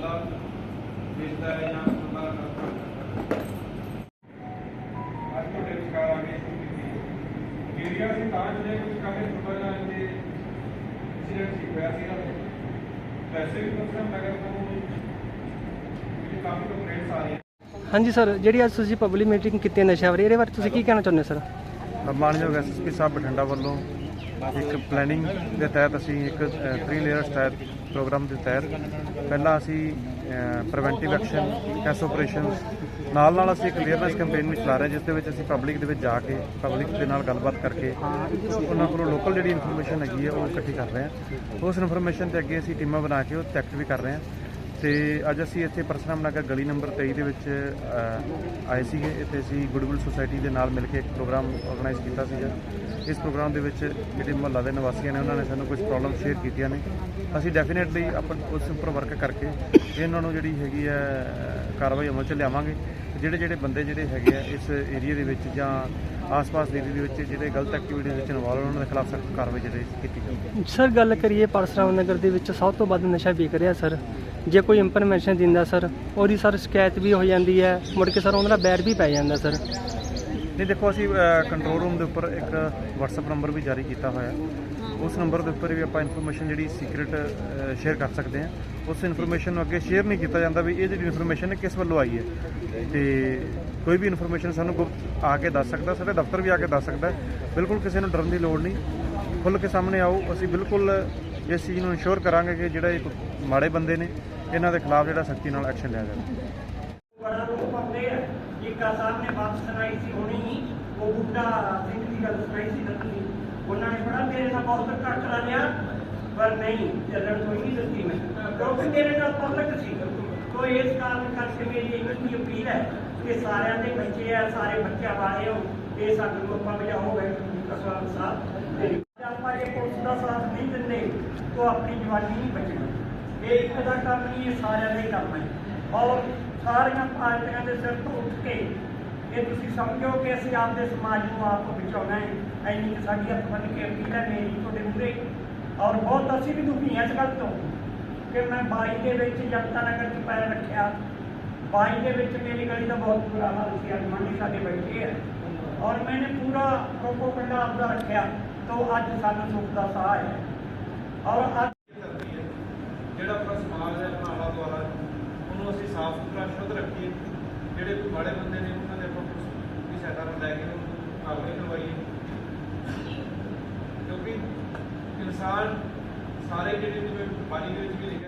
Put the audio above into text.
ਬੰਦਾ ਵੇਚਦਾ ਹੈ ਜਾਂ ਬੰਦਾ ਅੱਜ ਤੁਹਾਡੇ ਵਿਚਕਾਰ ਆ ਗਏ ਏਰੀਆ ਸੀ ਤਾਂ ਜਿਹੜੇ ਕੁਝ ਕਾਫੀ ਛੋਟਾ ਜਿਹਾ ਇੱਥੇ ਇੰਸੀਡੈਂਟ ਸੀ ਹੋਇਆ ਸੀਗਾ ਵੈਸੇ ਵੀ ਪਰਸਨ ਨਗਰ ਤੋਂ ਜਿਹੜੀ ਕਾਫੀ ਕੰਪਲੇਂਟਸ ਆ ਰਹੀਆਂ ਹਾਂਜੀ ਸਰ, ਜਿਹੜੀ ਅੱਜ ਤੁਸੀਂ ਪਬਲਿਕ ਮੀਟਿੰਗ ਕੀਤੀ ਹੈ ਨਸ਼ਾ ਬਾਰੇ, ਇਹਦੇ ਬਾਰੇ ਤੁਸੀਂ ਕੀ ਕਹਿਣਾ ਚਾਹੁੰਦੇ ਹੋ ਸਰ? ਮਾਨਯੋਗ ਐਸਐਸਪੀ ਸਾਹਿਬ ਬਠਿੰਡਾ ਵੱਲੋਂ ਇੱਕ ਪਲੈਨਿੰਗ ਦੇ ਤਹਿਤ ਅਸੀਂ ਇੱਕ 3 ਲੇਅਰਸ ਤਹਿਤ ਪ੍ਰੋਗਰਾਮ ਦੇ ਤਹਿਤ ਪਹਿਲਾਂ ਅਸੀਂ ਪ੍ਰੀਵੈਂਟਿਵ ਐਕਸ਼ਨ ਕੈਸ ਆਪਰੇਸ਼ਨਸ ਨਾਲ ਨਾਲ ਅਸੀਂ ਇੱਕ ਅਵੇਅਰਨੈਸ ਕੈਂਪੇਨ ਵੀ ਚਲਾ ਰਹੇ ਹਾਂ, ਜਿਸ ਦੇ ਵਿੱਚ ਅਸੀਂ ਪਬਲਿਕ ਦੇ ਵਿੱਚ ਜਾ ਕੇ ਪਬਲਿਕ ਦੇ ਨਾਲ ਗੱਲਬਾਤ ਕਰਕੇ ਉਹਨਾਂ ਕੋਲੋਂ ਲੋਕਲ ਜਿਹੜੀ ਇਨਫੋਰਮੇਸ਼ਨ ਹੈਗੀ ਹੈ, ਉਹ ਇਕੱਠੀ ਕਰ ਰਹੇ ਹਾਂ। ਉਸ ਇਨਫੋਰਮੇਸ਼ਨ ਦੇ ਅੱਗੇ ਅਸੀਂ ਟੀਮਾਂ ਬਣਾ ਕੇ ਉਹ ਚੈੱਕ ਵੀ ਕਰ ਰਹੇ ਹਾਂ। ਤੇ ਅੱਜ ਅਸੀਂ ਇੱਥੇ ਪਰਸਰਾਮ ਨਗਰ ਗਲੀ ਨੰਬਰ 23 ਦੇ ਵਿੱਚ ਆਏ ਸੀਗੇ। ਇੱਥੇ ਅਸੀਂ ਗੁੱਡਵਿਲ ਸੁਸਾਇਟੀ ਦੇ ਨਾਲ ਮਿਲ ਕੇ ਇੱਕ ਪ੍ਰੋਗਰਾਮ ਆਰਗੇਨਾਈਜ਼ ਕੀਤਾ ਸੀਗਾ। ਇਸ ਪ੍ਰੋਗਰਾਮ ਦੇ ਵਿੱਚ ਜਿਹੜੇ ਮੁਹੱਲਾ ਦੇ ਨਿਵਾਸੀਆਂ ਨੇ, ਉਹਨਾਂ ਨੇ ਸਾਨੂੰ ਕੁਝ ਪ੍ਰੋਬਲਮ ਸ਼ੇਅਰ ਕੀਤੀਆਂ ਨੇ। ਅਸੀਂ ਡੈਫੀਨੇਟਲੀ ਆਪਾਂ ਉਸ ਉੱਪਰ ਵਰਕ ਕਰਕੇ ਇਹਨਾਂ ਨੂੰ ਜਿਹੜੀ ਹੈਗੀ ਹੈ ਕਾਰਵਾਈ ਅਮਲ ਚ ਲਿਆਵਾਂਗੇ। ਜਿਹੜੇ ਜਿਹੜੇ ਬੰਦੇ ਜਿਹੜੇ ਹੈਗੇ ਆ ਇਸ ਏਰੀਆ ਦੇ ਵਿੱਚ ਜਾਂ ਆਸ-ਪਾਸ ਦੇ ਏਰੀਆ ਦੇ ਵਿੱਚ ਜਿਹੜੇ ਗਲਤ ਐਕਟੀਵਿਟੀਜ਼ ਵਿੱਚ ਇਨਵੋਲਵ ਉਹਨਾਂ ਦੇ ਖਿਲਾਫ ਸਖਤ ਕਾਰਵਾਈ ਜਿਹੜੀ ਕੀਤੀ ਜਾਊਗੀ ਸਰ ਗੱਲ ਕਰੀਏ ਪਰਸਰਾਮ ਨਗਰ ਦੇ ਵਿੱਚ ਸਭ ਤੋਂ ਵੱਧ ਨਸ਼ਾ ਵਿਕ ਰਿਹਾ ਸਰ ਜੇ ਕੋਈ ਇਨਫੋਰਮੇਸ਼ਨ ਦਿੰਦਾ ਸਰ ਉਹਦੀ ਸਰ ਸ਼ਿਕਾਇਤ ਵੀ ਹੋ ਜਾਂਦੀ ਹੈ। ਮੁੜ ਕੇ ਸਰ ਉਹਨਾਂ ਦਾ ਬੈਰ ਵੀ ਪੈ ਜਾਂਦਾ ਸਰ ਨਹੀਂ ਦੇਖੋ ਅਸੀਂ ਕੰਟਰੋਲ ਰੂਮ ਦੇ ਉੱਪਰ ਇੱਕ WhatsApp ਨੰਬਰ ਵੀ ਜਾਰੀ ਕੀਤਾ ਹੋਇਆ। ਉਸ ਨੰਬਰ ਦੇ ਉੱਪਰ ਵੀ ਆਪਾਂ ਇਨਫੋਰਮੇਸ਼ਨ ਜਿਹੜੀ ਸੀਕ੍ਰੀਟ ਸ਼ੇਅਰ ਕਰ ਸਕਦੇ ਹਾਂ। ਉਸ ਇਨਫੋਰਮੇਸ਼ਨ ਨੂੰ ਅੱਗੇ ਸ਼ੇਅਰ ਨਹੀਂ ਕੀਤਾ ਜਾਂਦਾ ਵੀ ਇਹ ਜਿਹੜੀ ਇਨਫੋਰਮੇਸ਼ਨ ਹੈ ਕਿਸ ਵੱਲੋਂ ਆਈ ਹੈ। ਤੇ ਕੋਈ ਵੀ ਇਨਫੋਰਮੇਸ਼ਨ ਸਾਨੂੰ ਗੁਪਤ ਆ ਕੇ ਦੱਸ ਸਕਦਾ, ਸਾਡੇ ਦਫ਼ਤਰ ਵੀ ਆ ਕੇ ਦੱਸ ਸਕਦਾ ਬਿਲਕੁਲ ਕਿਸੇ ਨੂੰ ਡਰਨ ਦੀ ਲੋੜ ਨਹੀਂ। ਖੁੱਲ੍ਹ ਕੇ ਸਾਹਮਣੇ ਆਓ। ਅਸੀਂ ਬਿਲਕੁਲ ਇਸ ਚੀਜ਼ ਨੂੰ ਇਨਸ਼ੋਰ ਕਰਾਂਗੇ ਕਿ ਜਿਹੜੇ ਇਹ ਮਾੜੇ ਬੰਦੇ ਨੇ, ਇਹਨਾਂ ਦੇ ਖਿਲਾਫ ਜਿਹੜਾ ਸਖਤੀ ਨਾਲ ਐਕਸ਼ਨ ਲਿਆ ਜਾਵੇ। ਬੜਾ ਰੋਕ ਪਾਉਂਦੇ ਆ ਜੀਕਾ ਸਾਹਿਬ ਨੇ ਬਾਤ ਸੁਣਾਈ ਸੀ ਹੁਣੀ ਉਹ ਬੁੱਢਾ ਸਿੰਘ ਦੀ ਗੱਲ ਸੁਣਾਈ ਸੀ ਦੱਸੀ ਉਹਨਾਂ ਨੇ ਬੜਾ ਮੇਰੇ ਨਾਲ ਬਹੁਤ ਘੱਟ ਲਿਆ ਪਰ ਨਹੀਂ, ਚੱਲਣ ਕੋਈ ਨਹੀਂ ਦਿੱਤੀ ਮੈਂ। ਕਿਉਂਕਿ ਮੇਰੇ ਨਾਲ ਪਬਲਿਕ ਸੀ। ਤੋ ਇਸ ਕਾਰਨ ਕਰਕੇ ਮੇਰੀ ਇੱਕ ਅਪੀਲ ਹੈ ਕਿ ਸਾਰਿਆਂ ਦੇ ਬੱਚੇ ਆ, ਸਾਰੇ ਬੱਚਿਆਂ ਵਾਲੇ ਹੋ, ਇਹ ਸਾਡੇ ਨੂੰ ਆਪਾਂ ਬਚਾਓ ਕਸਵਾਲ ਸਾਹਿਬ ਤੇ ਆਪਾਂ ਜੇ ਪੁਲਿਸ ਦਾ ਸਾਥ ਨਹੀਂ ਦਿੰਦੇ ਤਾਂ ਆਪਣੀ ਜਵਾਨੀ ਨਹੀਂ ਬਚਣੀ। ਇਹ ਇੱਕ ਦਾ ਕੰਮ ਨਹੀਂ, ਇਹ ਸਾਰਿਆਂ ਦਾ ਹੀ ਕੰਮ ਹੈ। ਔਰ ਸਾਰੀਆਂ ਪਾਰਟੀਆਂ ਦੇ ਸਿਰ ਤੋਂ ਉੱਠ ਕੇ ਇਹ ਤੁਸੀਂ ਸਮਝੋ ਕਿ ਅਸੀਂ ਆਪਦੇ ਸਮਾਜ ਨੂੰ ਆਪ ਬਚਾਉਣਾ ਹੈ ਐਨੀ ਕਿ ਸਾਡੀ ਹੱਥ ਬੰਨ ਕੇ ਅਪੀਲ ਹੈ, ਮੇਰੀ ਤੁਹਾਡੇ ਮੂਹਰੇ। ਔਰ ਬਹੁਤ ਅਸੀਂ ਵੀ ਦੁਖੀ ਹਾਂ ਇਸ ਗੱਲ ਤੋਂ ਕਿ ਮੈਂ 22 ਦੇ ਵਿੱਚ ਜਨਤਾ ਨਗਰ 'ਚ ਪੈਰ ਰੱਖਿਆ। 22 ਦੇ ਵਿੱਚ ਮੇਰੀ ਗਲੀ ਦਾ ਬਹੁਤ ਬੁਰਾ ਹਾਲ ਸੀ, ਅੱਜ ਸਾਡੇ ਬੈਠੇ ਹੈ ਔਰ ਮੈਨੇ ਪੂਰਾ ਪ੍ਰੋਪੋਗੰਡਾ ਆਪਦਾ ਰੱਖਿਆ, ਤੋਂ ਅੱਜ ਸਾਨੂੰ ਸੁੱਖ ਦਾ ਸਾਹ ਹੈ ਔਰ ਅੱਜ ਜਿਹੜਾ ਆਪਣਾ ਸਮਾਜ ਹੈ ਆਪਣਾ ਆਲਾ ਦੁਆਲਾ ਉਹਨੂੰ ਅਸੀਂ ਸਾਫ਼ ਸੁਥਰਾ, ਸ਼ੁੱਧ ਰੱਖੀਏ। ਜਿਹੜੇ ਕੋਈ ਮਾੜੇ ਬੰਦੇ ਨੇ, ਉਹਨਾਂ ਦੇ ਆਪਾਂ ਕੁਛ ਵੀ ਸਹਾਇਤਾ ਨਾਲ ਲੈ ਕੇ ਉਹਨੂੰ ਕਾਰਵਾਈ ਕਰਵਾਈਏ। ਕਿਉਂਕਿ ਇਨਸਾਨ ਸਾਰੇ ਜਿਹੜੇ ਜਿਵੇਂ ਬਾਣੀ ਦੇ ਵਿੱਚ ਵੀ ਲਿਖਿਆ